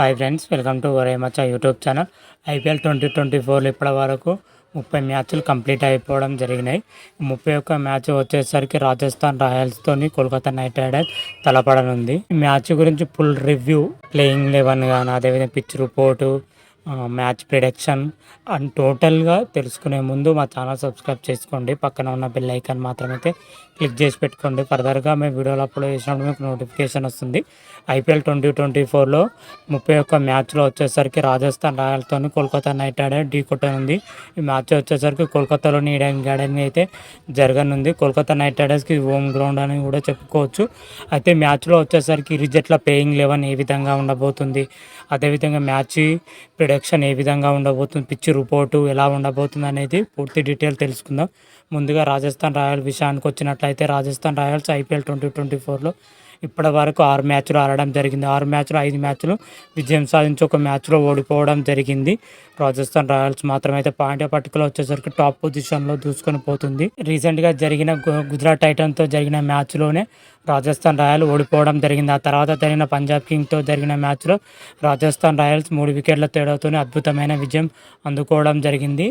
Hi friends welcome to Varemacha YouTube channel. IPL twenty twenty ఫోర్లో ఇప్పటి వరకు ముప్పై మ్యాచ్లు కంప్లీట్ అయిపోవడం జరిగినాయి. ముప్పై ఒక్క మ్యాచ్ వచ్చేసరికి రాజస్థాన్ రాయల్స్తోని కోల్కతా నైట్ రైడర్స్ తలపడనుంది. ఈ మ్యాచ్ గురించి ఫుల్ రివ్యూ ప్లేయింగ్ లెవెన్ కానీ అదేవిధంగా pitch report match prediction and టోటల్గా తెలుసుకునే ముందు మా ఛానల్ సబ్స్క్రైబ్ చేసుకోండి. పక్కన ఉన్న బెల్ ఐకాన్ మాత్రమైతే క్లిక్ చేసి పెట్టుకోండి. ఫర్దర్గా మేము వీడియోలు అప్లోడ్ చేసినప్పుడు మీకు నోటిఫికేషన్ వస్తుంది. ఐపీఎల్ ట్వంటీ ట్వంటీ ఫోర్లో ముప్పై ఒక్క మ్యాచ్లో వచ్చేసరికి రాజస్థాన్ రాయల్తో కోల్కతా నైట్ రైడర్ ఢీ కొట్టనుంది. ఈ మ్యాచ్ వచ్చేసరికి కోల్కతాలోని ఈడెన్ గార్డెన్ అయితే జరగనుంది. కోల్కతా నైట్ రైడర్స్కి హోమ్ గ్రౌండ్ అని కూడా చెప్పుకోవచ్చు. అయితే మ్యాచ్లో వచ్చేసరికి ఇరు జట్ల పేయింగ్ లెవెన్ ఏ విధంగా ఉండబోతుంది? అదేవిధంగా మ్యాచ్ ప్రొడక్షన్ ఏ విధంగా ఉండబోతుంది పిచ్ రిపోర్టు ఎలా ఉండబోతుంది అనేది పూర్తి డీటెయిల్ తెలుసుకుందాం. ముందుగా రాజస్థాన్ రాయల్ విషయానికి వచ్చినట్లయితే Rajasthan royals IPL twenty twenty ఫోర్లో ఇప్పటి వరకు ఆరు మ్యాచ్లు ఆడడం జరిగింది. ఆరు మ్యాచ్లు ఐదు మ్యాచ్లు విజయం సాధించి ఒక మ్యాచ్లో ఓడిపోవడం జరిగింది. రాజస్థాన్ రాయల్స్ మాత్రమైతే పాయింట్ పట్టుకలో వచ్చేసరికి టాప్ పొజిషన్లో దూసుకొని పోతుంది. రీసెంట్గా జరిగిన గుజరాత్ టైటన్తో జరిగిన మ్యాచ్లోనే రాజస్థాన్ రాయల్ ఓడిపోవడం జరిగింది. ఆ తర్వాత జరిగిన పంజాబ్ కింగ్తో జరిగిన మ్యాచ్లో రాజస్థాన్ రాయల్స్ మూడు వికెట్ల తేడాతోనే అద్భుతమైన విజయం అందుకోవడం జరిగింది.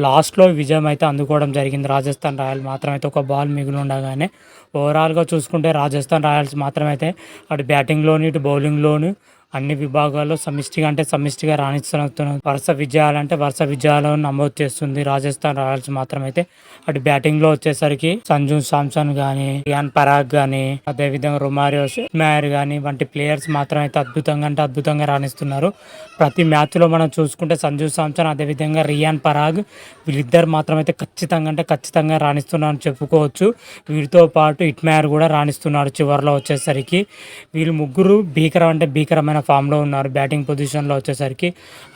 లాస్ట్లో విజయం అయితే అందుకోవడం జరిగింది. రాజస్థాన్ రాయల్ మాత్రం అయితే ఒక బాల్ మిగిలి ఉండగానే ఓవరాల్గా చూసుకుంటే రాజస్థాన్ రాయల్స్ మాత్రమైతే అటు బ్యాటింగ్లోని ఇటు బౌలింగ్లోను అన్ని విభాగాల్లో సమిష్టిగా అంటే సమిష్టిగా రాణిస్తున్న వరుస విజయాలంటే వరుస విజయాలను నమోదు చేస్తుంది. రాజస్థాన్ రాయల్స్ మాత్రమైతే అటు బ్యాటింగ్లో వచ్చేసరికి సంజు సామ్సన్ గానీ యాన్ పరాగ్ గానీ అదేవిధంగా రొమారియో మేయర్ గానీ వంటి ప్లేయర్స్ మాత్రం అయితే అద్భుతంగా అంటే అద్భుతంగా రాణిస్తున్నారు. ప్రతి మ్యాచ్లో మనం చూసుకుంటే సంజు సామ్సన్ అదేవిధంగా రియాన్ పరాగ్ వీళ్ళిద్దరు మాత్రమైతే ఖచ్చితంగా అంటే ఖచ్చితంగా రాణిస్తున్నారని చెప్పుకోవచ్చు. వీరితో పాటు ఇట్మేయర్ కూడా రాణిస్తున్నారు చివరిలో వచ్చేసరికి. వీళ్ళు ముగ్గురు భీకరం అంటే భీకరమైన ఫామ్లో ఉన్నారు. బ్యాటింగ్ పొజిషన్లో వచ్చేసరికి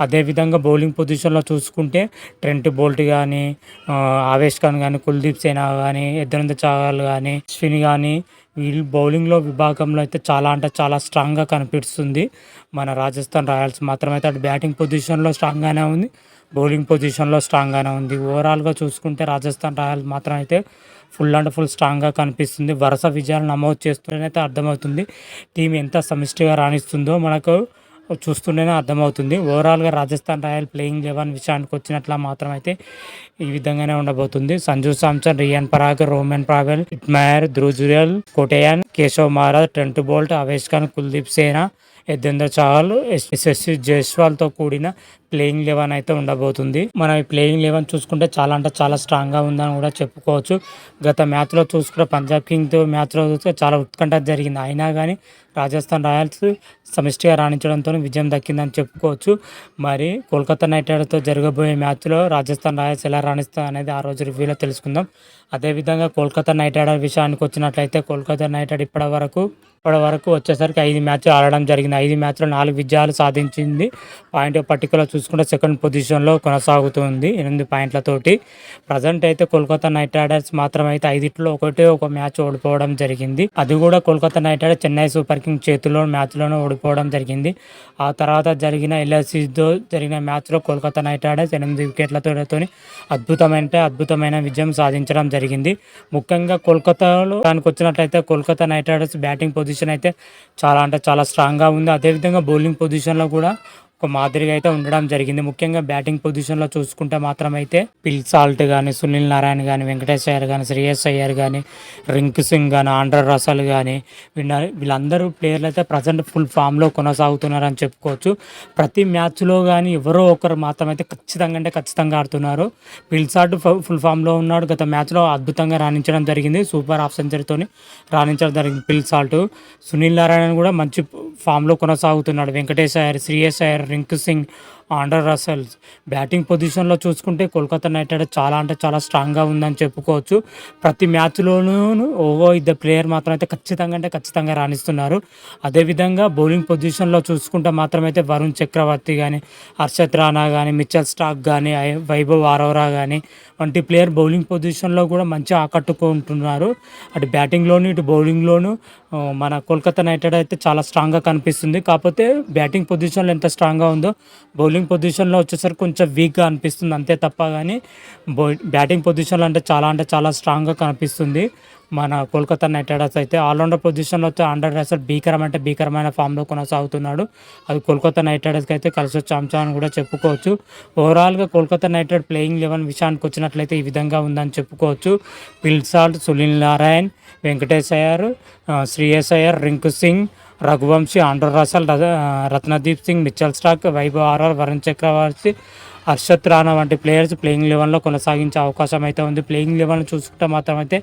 అదేవిధంగా బౌలింగ్ పొజిషన్లో చూసుకుంటే ట్రెంట్ బోల్ట్ కానీ ఆవేష్ ఖాన్ కానీ కుల్దీప్ సేనా కానీ ఎద్దరంత చాగల్ కానీ స్విన్ కానీ వీళ్ళు బౌలింగ్లో విభాగంలో అయితే చాలా అంటే చాలా స్ట్రాంగ్గా కనిపిస్తుంది. మన రాజస్థాన్ రాయల్స్ మాత్రమైతే అటు బ్యాటింగ్ పొజిషన్లో స్ట్రాంగ్గానే ఉంది. బౌలింగ్ పొజిషన్లో స్ట్రాంగ్గానే ఉంది. ఓవరాల్గా చూసుకుంటే రాజస్థాన్ రాయల్స్ మాత్రం అయితే ఫుల్ అండ్ ఫుల్ స్ట్రాంగ్గా కనిపిస్తుంది. వరుస విజయాలు నమోదు చేస్తుంటేనైతే అర్థమవుతుంది. టీం ఎంత సమిష్టిగా రాణిస్తుందో మనకు చూస్తుంటేనే అర్థమవుతుంది. ఓవరాల్గా రాజస్థాన్ రాయల్ ప్లేయింగ్ లెవెన్ విషయానికి వచ్చినట్లు మాత్రం అయితే ఈ విధంగానే ఉండబోతుంది. Sanju Samson Riyan Parag Rovman Powell Hetmyer Dhruv Jurel Kotian Keshav Maharaj Trent Boult Avesh Khan Kuldeep Sen Yuzvendra Chahal SSC జైస్వాల్తో కూడిన ప్లేయింగ్ లెవెన్ అయితే ఉండబోతుంది. మనం ఈ ప్లేయింగ్ లెవెన్ చూసుకుంటే చాలా అంటే చాలా స్ట్రాంగ్గా ఉందని కూడా చెప్పుకోవచ్చు. గత మ్యాచ్లో చూసుకుంటే పంజాబ్ కింగ్తో మ్యాచ్లో చూస్తే చాలా ఉత్కంఠ జరిగింది. అయినా కానీ రాజస్థాన్ రాయల్స్ సమిష్టిగా రాణించడంతో విజయం దక్కిందని చెప్పుకోవచ్చు. మరి కోల్కతా నైట్ రైడర్తో జరగబోయే మ్యాచ్లో రాజస్థాన్ రాయల్స్ ఎలా రాణిస్తా అనేది ఆ రోజు రివ్యూలో తెలుసుకుందాం. అదేవిధంగా కోల్కతా నైట్ రైడర్ విషయానికి వచ్చినట్లయితే కోల్కతా నైట్ రైడర్ ఇప్పటి వరకు ఇప్పటి వరకు వచ్చేసరికి ఐదు మ్యాచ్లు ఆడడం జరిగింది. ఐదు మ్యాచ్లో నాలుగు విజయాలు సాధించింది. పాయింట్ పర్టికులర్ చూసుకుంటే సెకండ్ పొజిషన్లో కొనసాగుతుంది ఎనిమిది పాయింట్లతోటి ప్రజెంట్ అయితే కోల్కతా నైట్ రైడర్స్ మాత్రం అయితే ఐదిట్లో ఒకటే ఒక మ్యాచ్ ఓడిపోవడం జరిగింది. అది కూడా Kolkata knight riders Chennai super king చేతిలో మ్యాచ్లోనే ఓడిపోవడం జరిగింది. ఆ తర్వాత జరిగిన ఎల్ఎస్సీతో జరిగిన మ్యాచ్లో కోల్కతా నైట్ రైడర్స్ ఎనిమిది వికెట్లతో అద్భుతమైన అద్భుతమైన విజయం సాధించడం జరిగింది. ముఖ్యంగా కోల్కతాలో దానికి వచ్చినట్లయితే Kolkata knight riders batting position అయితే చాలా అంటే చాలా స్ట్రాంగ్గా ఉంది. అదేవిధంగా బౌలింగ్ పొజిషన్లో కూడా ఒక మాదిరిగా అయితే ఉండడం జరిగింది. ముఖ్యంగా బ్యాటింగ్ పొజిషన్లో చూసుకుంటే మాత్రం అయితే పిల్ సాల్ట్ కానీ సునీల్ నారాయణ కానీ వెంకటేష్ అయ్యర్ కానీ శ్రేయస్ అయ్యర్ కానీ రింక్ సింగ్ కానీ ఆండ్ర రసల్ కానీ వీళ్ళ వీళ్ళందరూ ప్లేయర్లు అయితే ప్రజెంట్ ఫుల్ ఫామ్లో కొనసాగుతున్నారని చెప్పుకోవచ్చు. ప్రతి మ్యాచ్లో కానీ ఎవరో ఒకరు మాత్రం అయితే ఖచ్చితంగా అంటే ఖచ్చితంగా ఆడుతున్నారు. పిల్ సాల్ట్ ఫుల్ ఫామ్లో ఉన్నాడు. గత మ్యాచ్లో అద్భుతంగా రాణించడం జరిగింది. సూపర్ హాఫ్ సెంచరీతో రాణించడం జరిగింది పిల్ సాల్ట్. సునీల్ నారాయణ కూడా మంచి ఫామ్లో కొనసాగుతున్నాడు. Venkatesh Iyer Shreyas Iyer Rinku Singh Andre Russells batting పొజిషన్లో చూసుకుంటే కోల్కతా నైట్ రైడర్స్ చాలా అంటే చాలా స్ట్రాంగ్గా ఉందని చెప్పుకోవచ్చు. ప్రతి మ్యాచ్లోనూ ఓవో ఇద్దరు ప్లేయర్ మాత్రం అయితే ఖచ్చితంగా అంటే ఖచ్చితంగా రాణిస్తున్నారు. అదేవిధంగా బౌలింగ్ పొజిషన్లో చూసుకుంటే మాత్రమైతే వరుణ్ చక్రవర్తి కానీ హర్షత్ రాణా కానీ మిచ్చల్ స్టాక్ కానీ ఐ- వైభవ్ ఆరోరా కానీ వంటి ప్లేయర్ బౌలింగ్ పొజిషన్లో కూడా మంచిగా ఆకట్టుకుంటున్నారు. అటు బ్యాటింగ్లోను ఇటు బౌలింగ్లోను మన కోల్కతా నైట్ రైడర్ అయితే చాలా స్ట్రాంగ్గా కనిపిస్తుంది. కాకపోతే బ్యాటింగ్ పొజిషన్లో ఎంత స్ట్రాంగ్గా ఉందో బౌలింగ్ పొజిషన్లో వచ్చేసరికి కొంచెం వీక్గా అనిపిస్తుంది. అంతే తప్ప కానీ బౌ బ్యాటింగ్ పొజిషన్లో అంటే చాలా అంటే చాలా స్ట్రాంగ్గా కనిపిస్తుంది. మన కోల్కతా నైట్ రైడర్స్ అయితే ఆల్రౌండర్ పొజిషన్లో వచ్చే ఆండర్ రైడర్స్ భీకరం అంటే భీకరమైన ఫామ్లో కొనసాగుతున్నాడు. అది కోల్కతా నైట్ రైడర్స్కి అయితే కలిసి వచ్చే అంశం అని కూడా చెప్పుకోవచ్చు. ఓవరాల్గా Kolkata knight rider playing eleven విషయానికి వచ్చినట్లయితే ఈ విధంగా ఉందని చెప్పుకోవచ్చు. Phil Salt Sunil Narine Venkatesh Iyer Shreyas Iyer Rinku Singh Raghuvanshi Andre Russell Ratnadeep Singh Mitchell Starc Vaibhav Arora Varun Chakravarthy Harshit Rana వంటి ప్లేయర్స్ ప్లేయింగ్ లెవెన్లో కొనసాగించే అవకాశం అయితే ఉంది. ప్లేయింగ్ లెవెన్ చూసుకుంటే మాత్రం అయితే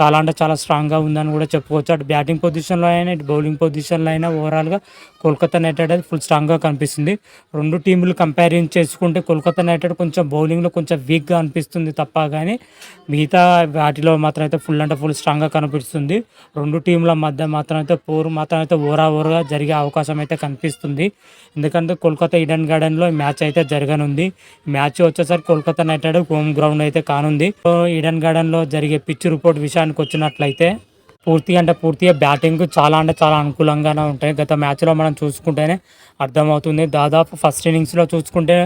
చాలా అంటే చాలా స్ట్రాంగ్గా ఉందని కూడా చెప్పుకోవచ్చు. అటు బ్యాటింగ్ పొజిషన్లో అయినా ఇటు బౌలింగ్ పొజిషన్లో అయినా ఓవరాల్గా కోల్కతా నైట్ రైడర్స్ ఫుల్ స్ట్రాంగ్గా కనిపిస్తుంది. రెండు టీములు కంపారిజన్ చేసుకుంటే కోల్కతా నైట్ రైడర్ కొంచెం బౌలింగ్లో కొంచెం వీక్గా అనిపిస్తుంది తప్ప కానీ మిగతా వాటిలో మాత్రం అయితే ఫుల్ అంటే ఫుల్ స్ట్రాంగ్గా కనిపిస్తుంది. రెండు టీంల మధ్య మాత్రం అయితే పోరు మాత్రం అయితే ఓరా ఓరగా జరిగే అవకాశం అయితే కనిపిస్తుంది. ఎందుకంటే కోల్కతా ఈడెన్ గార్డెన్లో మ్యాచ్ అయితే జరగనుంది. మ్యాచ్ వచ్చేసరికి Kolkata knight rider home ground అయితే కానుంది. సో ఈడెన్ గార్డెన్లో జరిగే పిచ్ రిపోర్ట్ విషయం విషయానికి వచ్చినట్లయితే పూర్తిగా అంటే పూర్తిగా బ్యాటింగ్ చాలా అంటే చాలా అనుకూలంగానే ఉంటాయి. గత మ్యాచ్లో మనం చూసుకుంటేనే అర్థమవుతుంది. దాదాపు ఫస్ట్ ఇన్నింగ్స్లో చూసుకుంటే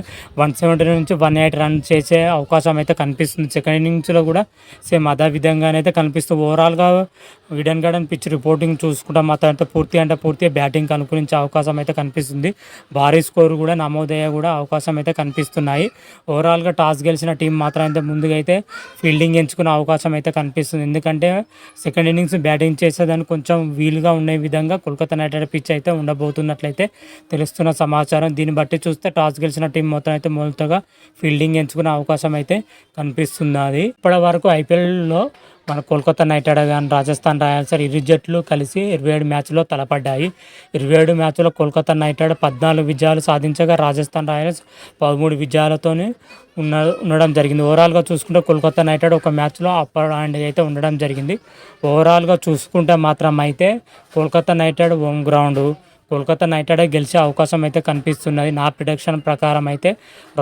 వన్ సెవెంటీ నుంచి వన్ ఎయిట్ రన్ చేసే అవకాశం అయితే కనిపిస్తుంది. సెకండ్ ఇన్నింగ్స్లో కూడా సేమ్ అదే విధంగానైతే అయితే కనిపిస్తుంది. ఓవరాల్గా విడన్ గార్డెన్ పిచ్ రిపోర్టింగ్ చూసుకుంటే మాత్రం పూర్తి అంటే పూర్తిగా బ్యాటింగ్కి అనుకూలించే అవకాశం అయితే కనిపిస్తుంది. భారీ స్కోర్ కూడా నమోదయ్యే కూడా అవకాశం అయితే కనిపిస్తున్నాయి. ఓవరాల్గా టాస్ గెలిచిన టీం మాత్రం అయితే ముందుగా అయితే ఫీల్డింగ్ ఎంచుకునే అవకాశం అయితే కనిపిస్తుంది. ఎందుకంటే సెకండ్ ఇన్నింగ్స్ బ్యాటింగ్ చేసేదానికి కొంచెం వీలుగా ఉండే విధంగా కోల్కతా నైట్ రైడర్ పిచ్ అయితే ఉండబోతున్నట్లయితే తెలుస్తున్న సమాచారం. దీన్ని బట్టి చూస్తే టాస్ గెలిచిన టీం మొత్తం అయితే మొదటగా ఫీల్డింగ్ ఎంచుకునే అవకాశం అయితే కనిపిస్తున్నది. ఇప్పటి వరకు ఐపీఎల్లో మన కోల్కతా నైట్ రైడర్ కానీ రాజస్థాన్ రాయల్స్ ఇరు జట్లు కలిసి ఇరవై ఏడు మ్యాచ్లో తలపడ్డాయి. ఇరవై ఏడు మ్యాచ్లో కోల్కతా నైట్ రైడర్ పద్నాలుగు విజయాలు సాధించగా రాజస్థాన్ రాయల్స్ పదమూడు విజయాలతోనే ఉన్న ఉండడం జరిగింది. ఓవరాల్గా చూసుకుంటే కోల్కతా నైట్ రైడర్ ఒక మ్యాచ్లో అప్పర్ హ్యాండ్ అయితే ఉండడం జరిగింది. ఓవరాల్గా చూసుకుంటే మాత్రం అయితే Kolkata knight rider home ground Kolkata knight rider గెలిచే అవకాశం అయితే కనిపిస్తున్నది. నా ప్రిడిక్షన్ ప్రకారం అయితే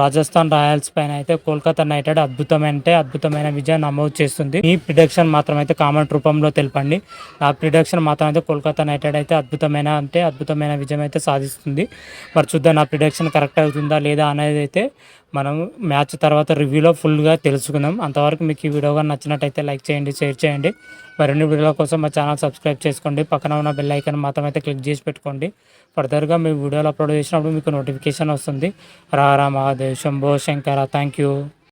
రాజస్థాన్ రాయల్స్ పైన అయితే కోల్కతా నైట్ రైడర్ అద్భుతమైన అద్భుతమైన విజయం నమోదు చేస్తుంది. ఈ ప్రిడిక్షన్ మాత్రం అయితే కామెంట్ రూపంలో తెలపండి. నా ప్రిడిక్షన్ మాత్రం అయితే కోల్కతా నైట్ రైడర్ అయితే అద్భుతమైన అంటే అద్భుతమైన విజయం అయితే సాధిస్తుంది. మరి చూద్దాం నా ప్రిడిక్షన్ కరెక్ట్ అవుతుందా లేదా అనేది అయితే మనం మ్యాచ్ తర్వాత రివ్యూలో ఫుల్గా తెలుసుకుందాం. అంతవరకు మీకు ఈ వీడియో కానీ నచ్చినట్టయితే లైక్ చేయండి షేర్ చేయండి. మరిన్ని వీడియోల కోసం మా ఛానల్ సబ్స్క్రైబ్ చేసుకోండి. పక్కన ఉన్న బెల్ ఐకన్ మాత్రం అయితే క్లిక్ చేసి పెట్టుకోండి. ఫర్దర్గా మీ వీడియోలు అప్లోడ్ చేసినప్పుడు మీకు నోటిఫికేషన్ వస్తుంది. రా రా మహాదేవ్ శంభో శంకర థ్యాంక్ యూ.